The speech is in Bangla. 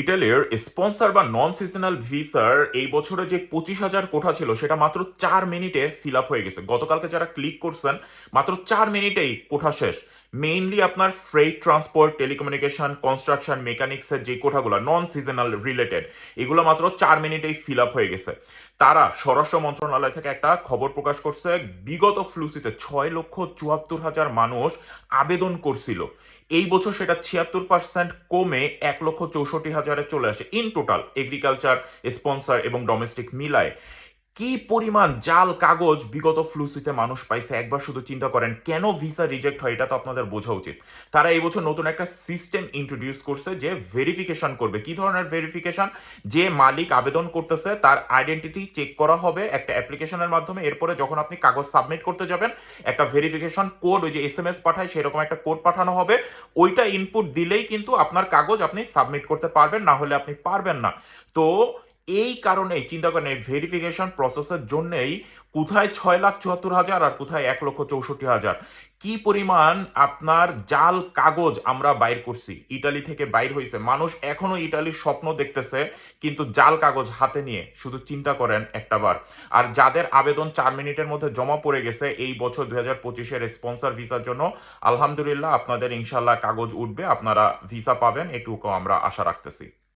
ইটালির স্পন্সর বা নন সিজনাল ভিসার এই বছরে যে পঁচিশ হাজার কোঠা ছিল, সেটা মাত্র চার মিনিটে ফিল আপ হয়ে গেছে। গতকালকে যারা ক্লিক করছেন, মাত্র চার মিনিটেই কোঠা শেষ। মেইনলি আপনার ফ্রেড ট্রান্সপোর্ট টেলিকমিউনিকেশন কনস্ট্রাকশন মেকানিক্সের যে কোঠাগুলো নন সিজনাল রিলেটেড এগুলো মাত্র চার মিনিটেই ফিল আপ হয়ে গেছে। তারা স্বরাষ্ট্র মন্ত্রণালয় থেকে একটা খবর প্রকাশ করছে, বিগত ফ্লুসিতে ছয় লক্ষ চুয়াত্তর হাজার মানুষ আবেদন করছিল। এই বছর সেটা ছিয়াত্তর পার্সেন্ট কমে এক লক্ষ চৌষট্টি হাজারে চলে আসে। ইন টোটাল এগ্রিকালচার স্পন্সার এবং ডোমেস্টিক মিলায় কি পরিমাণ জাল কাগজ বিগত ফ্লুসিতে মানুষ পাইছে? একবার শুধু চিন্তা করেন, কেন ভিসা রিজেক্ট হয়? এটা তো আপনাদের বোঝা উচিত। তারা এই বছর নতুন একটা সিস্টেম ইন্ট্রোডিউস করছে যে ভেরিফিকেশন করবে। কি ধরনের ভেরিফিকেশন যে মালিক আবেদন করতেছে, তার আইডেন্টিটি চেক করা হবে একটা অ্যাপ্লিকেশনের মাধ্যমে। এরপরে যখন আপনি কাগজ সাবমিট করতে যাবেন, একটা ভেরিফিকেশন কোড ওই যে এস এম এস পাঠায়, সেরকম একটা কোড পাঠানো হবে। ওইটা ইনপুট দিলেই কিন্তু আপনার কাগজ আপনি সাবমিট করতে পারবেন, না হলে আপনি পারবেন না। তো এই কারণেই চিন্তা করেন এই ভেরিফিকেশন প্রসেসের জন্যেই কোথায় ছয় লাখ চুয়াত্তর হাজার আর কোথায় এক লক্ষ চৌষট্টি হাজার। কি পরিমাণ আপনার জাল কাগজ আমরা বাইর করছি? ইটালি থেকে বাইর হয়েছে মানুষ এখনও ইটালির স্বপ্ন দেখতেছে, কিন্তু জাল কাগজ হাতে নিয়ে শুধু চিন্তা করেন একটা বার। আর যাদের আবেদন চার মিনিটের মধ্যে জমা পড়ে গেছে এই বছর দুই হাজার পঁচিশের স্পন্সর ভিসার জন্য, আলহামদুলিল্লাহ আপনাদের ইনশাল্লাহ কাগজ উঠবে, আপনারা ভিসা পাবেন এটুকু আমরা আশা রাখতেছি।